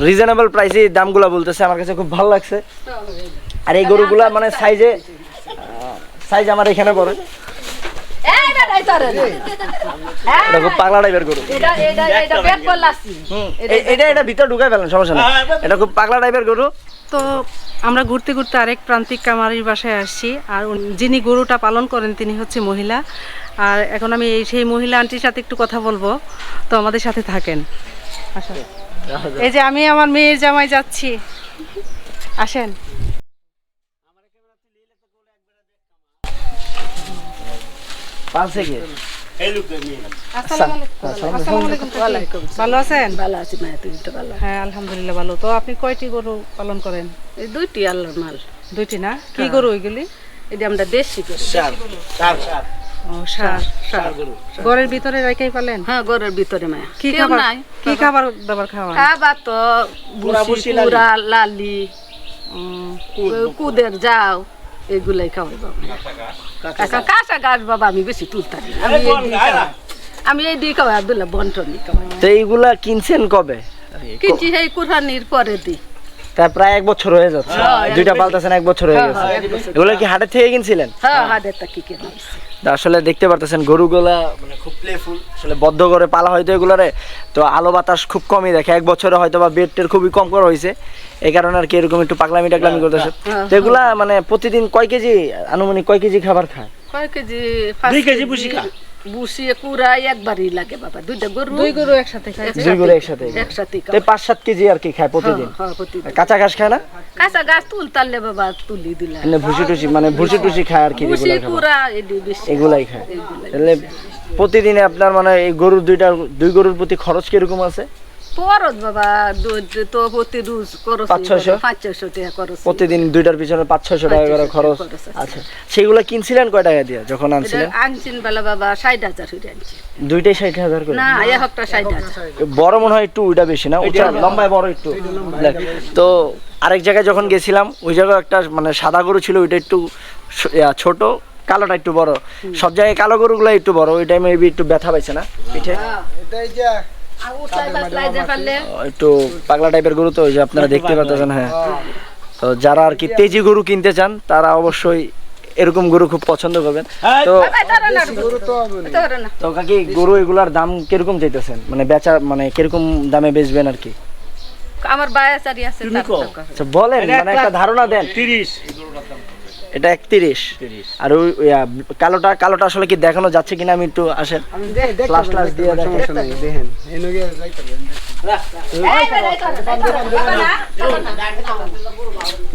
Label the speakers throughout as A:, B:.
A: Reasonable প্রাইসে দামগুলো বলতেছে আমার কাছে খুব ভালো লাগছে। আর এই গরুগুলা মানে সাইজে সাইজ আমার এখানে পড়ে পাগলা টাইপের গরু।
B: এটা- এটা-
A: ভিতরে ঢুকাই ফেলেন সমস্যা নেই। এটা খুব পাগলা টাইপের গরু।
C: তো আমরা ঘুরতে ঘুরতে আরেক প্রান্তিক কামারির বাসায় আসছি আর যিনি গরুটা পালন করেন তিনি হচ্ছে মহিলা। আর এখন আমি সেই মহিলা আন্টির সাথে একটু কথা বলব তো আমাদের সাথে থাকেন। এই যে আমি আমার মেয়ের জামাই যাচ্ছি। আসেন। ভালো আছেন?
B: ভালো আছি মায়া, তুমি তো ভালো।
C: হ্যাঁ আলহামদুলিল্লাহ ভালো। তো আপনি কয়টি গরু পালন করেন?
B: এই দুইটি আল্লাহর মাল।
C: দুইটি না? কি গরু ওইগুলি
B: এটা আমরা দেশি করি।
C: ও সার সার ঘরের ভিতরে রেখেই পালেন?
B: হ্যাঁ, ঘরের ভিতরে মায়া।
C: কি খাবার
B: নাই।
C: কি খাবার দাবার খাওয়ান?
B: খাবার তো বুসি, পুরা, লালি, কুদের যাও এগুলাই খাওয়াই বাবা। কাঁচা গাছ। বাবা আমি বেশি তুলতাম আমি এই দিয়ে খাওয়াই। আব্দুল্লাহ বন্টনি খাওয়াই।
A: তো এইগুলা কিনছেন কবে?
B: কিনছি সেই কুরহানির পরে দিই।
A: তা প্রায় এক বছর হয়ে যাচ্ছে। দুইটা পালতেছেন এক বছর হয়ে গেছে। এগুলো কি হাটের থেকে কিনছিলেন?
B: হ্যাঁ
A: আসলে দেখতে পারতেছেন গরুগুলা মানে খুব প্লেফুল আসলে বদ্ধ করে পালা হয়তো এগুলারে। তো আলো বাতাস খুব কমই দেখে। এক বছরে হয়তো বা বেড টের খুবই কম করা হয়েছে। এই কারণে আর কি এরকম একটু পাগলামি টাগলামি করতেছে। তো এগুলা মানে প্রতিদিন কয় কেজি আনুমানিক কয় কেজি খাবার খায়?
B: কয় কেজি দুই কেজি বুসি খা একবারই লাগে বাবা দুইটা গরু
C: দুই গরু একসাথে খায়।
A: দুই গরু একসাথে
B: একসাথে
A: পাঁচ সাত কেজি আর কি খায় প্রতিদিন?
B: হ্যাঁ,
A: কাঁচা ঘাস খায় না?
B: কাঁচা গাছ তুলতালে বাবা তুলি দিলা
A: মানে ভুসি টুসি মানে ভুসি টুসি খায় আর কি
B: কুড়া
A: এগুলাই খায়। তাহলে প্রতিদিনে আপনার মানে এই গরুর দুইটা দুই গরুর প্রতি খরচ কীরকম আছে?
B: খরচ বাবা তো প্রতি রোজ খরচ
A: পাঁচ ছয়শো?
B: পাঁচ ছয়শো টাকা খরচ
A: প্রতিদিন দুইটার পিছনে পাঁচ ছয়শো টাকা করে খরচ।
B: খরচ
A: আচ্ছা। সেগুলো কিনছিলেন কয় টাকা দিয়ে যখন আনছিলেন?
B: আনছিন বেলা বাবা ষাট হাজার হইরে আনছি
A: দুইটাই ষাট হাজার করে?
B: না এক একটা ষাট হাজার।
A: বড় মনে হয় একটু ওইটা বেশি না? ওটা লম্বায় বড় একটু। তো আরেক জায়গায় যখন গেছিলাম ওই জায়গায় একটা মানে সাদা গরু ছিল ওইটা একটু ছোট কালোটা একটু বড়। সব জায়গায় কালো গরুগুলো একটু বড় ওই টাইমে একটু ব্যথা পাইছে না পিঠে?
B: উঠলাই বাসলাই যে
A: একটু পাগলা টাইপের গরু তো ওই যে আপনারা দেখতে পাচ্ছেন হ্যাঁ। তো যারা আর কি তেজি গরু কিনতে চান তারা অবশ্যই এরকম গরু খুব পছন্দ করবেন। তো
B: তোরা না
A: তো কাকি গরু এগুলার দাম কীরকম চাইতেছেন? মানে বেচা মানে কীরকম দামে বেচবেন আর কি?
B: আমার বায়াচারি আছে।
A: আচ্ছা বলেন মানে একটা ধারণা দেন। এটা একত্রিশ। আর ওই কালোটা কালোটা আসলে কি দেখানো যাচ্ছে কিনা আমি একটু আসেন। ফ্লাশ ফ্লাশ দিয়ে দেখেন।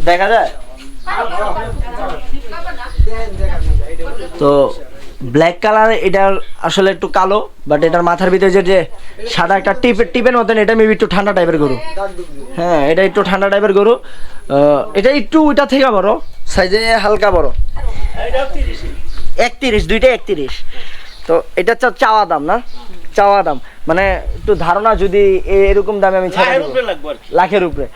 A: দেখা যায়? তো ব্ল্যাক কালার এটা আসলে একটু কালো বাট এটার মাথার ভিতরে যে যে সাদা একটা টিপের টিপের মতন এটা মেবি একটু ঠান্ডা টাইপের গরু। হ্যাঁ এটা একটু ঠান্ডা টাইপের গরু। এটা একটু ওইটা থেকে বড়। সাইজে হালকা বড়। একত্রিশ দুইটা একত্রিশ। তো এটা হচ্ছে চাওয়া দাম না? চাওয়া দাম। মানে একটু ধারণা যদি এরকম দামে আমি। লাখের উপরে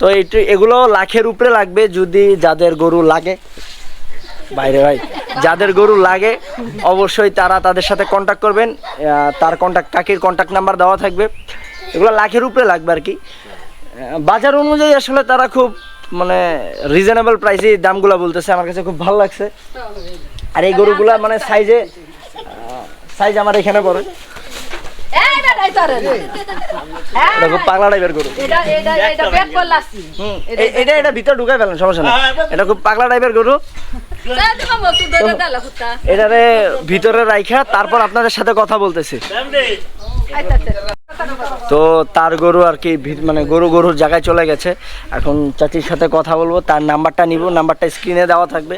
A: তো একটু এগুলো লাখের উপরে লাগবে যদি যাদের গরু লাগে। বাইরে ভাই যাদের গরু লাগে অবশ্যই তারা তাদের সাথে কন্ট্যাক্ট করবেন। তার কন্ট্যাক্ট কাকির কন্ট্যাক্ট নাম্বার দেওয়া থাকবে। এগুলো লাখের উপরে লাগবে আর কি। বাজার অনুযায়ী আসলে তারা খুব মানে রিজনেবল প্রাইসে দামগুলো বলতেছে আমার কাছে খুব ভালো লাগছে। আর এই গরুগুলা মানে সাইজে সাইজ আমার এখানে পড়ে পাগলা টাইপের গরু।
B: এটা- এটা- এটা বেক করলাছি।
A: হুম, এ- এটা এটা ভিতরে ঢুকাই ফেলেন সমস্যা নেই। এটা খুব পাগলা টাইপের গরু। এটারে ভিতরে রাইখা তারপর আপনাদের সাথে কথা বলতেছি। তো তার গরু আর কি মানে গরু গরুর জায়গায় চলে গেছে। এখন চাচির সাথে কথা বলব, তার নাম্বারটা নিব, নাম্বারটা স্ক্রিনে দেওয়া থাকবে।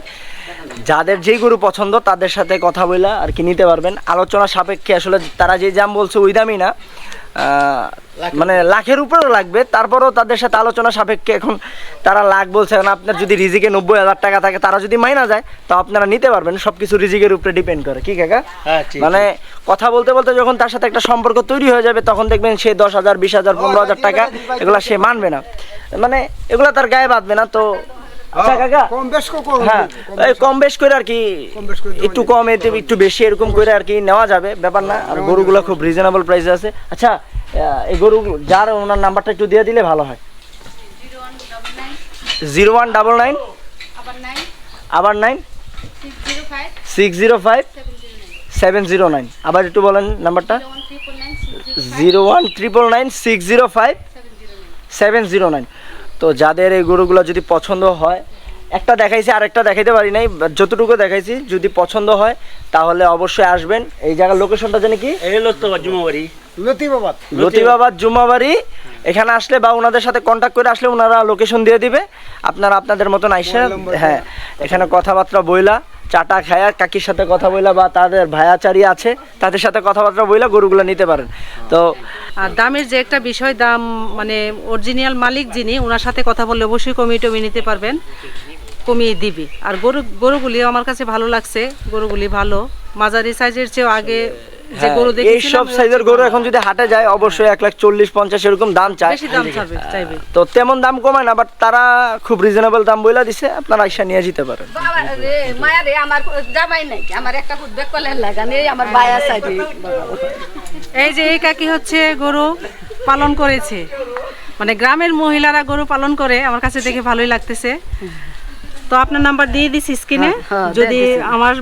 A: যাদের যেই গরু পছন্দ, তাদের সাথে কথা বলে আর কি নিতে পারবেন। আলোচনা সাপেক্ষে আসলে তারা যে দাম বলছে ওই দামই না। মানে লাখের উপরেও লাগবে তারপরেও তাদের সাথে আলোচনা সাপেক্ষে এখন তারা লাখ বলছে এখন আপনার যদি রিজিকে নব্বই হাজার টাকা থাকে তারা যদি মাইনা যায় তো আপনারা নিতে পারবেন সব কিছু রিজিকের উপরে ডিপেন্ড করে। কি কাকা? মানে কথা বলতে বলতে যখন তার সাথে একটা সম্পর্ক তৈরি হয়ে যাবে তখন দেখবেন সে দশ হাজার বিশ হাজার পনেরো হাজার টাকা এগুলা সে মানবে না। মানে এগুলা তার গায়ে বাঁধবে না তো
D: কম বেশ কো করুন।
A: হ্যাঁ এই কম বেশ করে আর কি একটু কম এতে একটু বেশি এরকম করে আর কি নেওয়া যাবে ব্যাপার না। আর গরুগুলো খুব রিজনেবল প্রাইসে আছে। আচ্ছা এই গরু যার ওনার নাম্বারটা একটু দিয়ে দিলে ভালো হয়। Zero one double nine. আবার nine. Six zero five. Seven zero nine. আবার একটু বলেন নাম্বারটা। Zero one triple nine six zero five. Seven zero nine. তো যাদের এই গরুগুলো যদি পছন্দ হয় একটা দেখাইছি আর একটা দেখাইতে পারি নাই যতটুকু দেখাইছি যদি পছন্দ হয় তাহলে অবশ্যই আসবেন। এই জায়গার লোকেশনটা জানি কি?
D: জুমাবাড়ি। লতিবাবাদ।
A: জুমাবাড়ি। এখানে আসলে বা ওনাদের সাথে কন্ট্যাক্ট করে আসলে ওনারা লোকেশন দিয়ে দিবে। আপনারা আপনাদের মতন আইসে হ্যাঁ এখানে কথাবার্তা বইলা চাটা খায়া কাকির সাথে কথা বইলা বা তাদের ভায়াচারি আছে, তাদের সাথে কথাবার্তা বইলা গরুগুলো নিতে পারেন। তো
C: আর দামের যে একটা বিষয়, দাম মানে অরিজিনাল মালিক যিনি ওনার সাথে কথা বললে অবশ্যই কমিয়ে টমিয়ে নিতে পারবেন, কমিয়ে দিবি। আর গরু গরুগুলি আমার কাছে ভালো লাগছে, গরুগুলি ভালো। মাঝারি সাইজের চেয়েও আগে যে গরু
A: হ্যাঁ, এই সব সাইজের গরু এখন যদি হাটে যায় অবশ্যই এক লাখ চল্লিশ পঞ্চাশ এরকম দাম চায়।
C: বেশি দাম চাবে চাইবে
A: তো তেমন দাম কমায় না বাট তারা খুব রিজনেবল দাম বইলা দিছে আপনারা আইসা নিয়ে যেতে পারেন।
B: বাবা রে মায়া রে আমার জামাই নাই আমার একটা ফুট বেকলের লাগান এই আমার বায়া সাইডে
C: এই যে এই কাকি হচ্ছে গরু পালন করেছে। মানে গ্রামের মহিলারা গরু পালন করে আমার কাছে দেখে ভালোই লাগতেছে। তো আপনার নাম্বার দিয়ে দিছি স্ক্রিনে।
B: হ্যাঁ, হ্যাঁ,
C: যদি আমার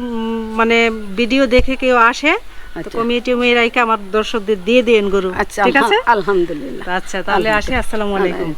C: মানে ভিডিও দেখে কেউ আসে
B: আচ্ছা।
C: আমার দর্শকদের দিয়ে দেন গরু।
B: আচ্ছা
C: ঠিক আছে?
B: আলহামদুলিল্লাহ।
C: আচ্ছা তাহলে আসি। আসসালামু আলাইকুম।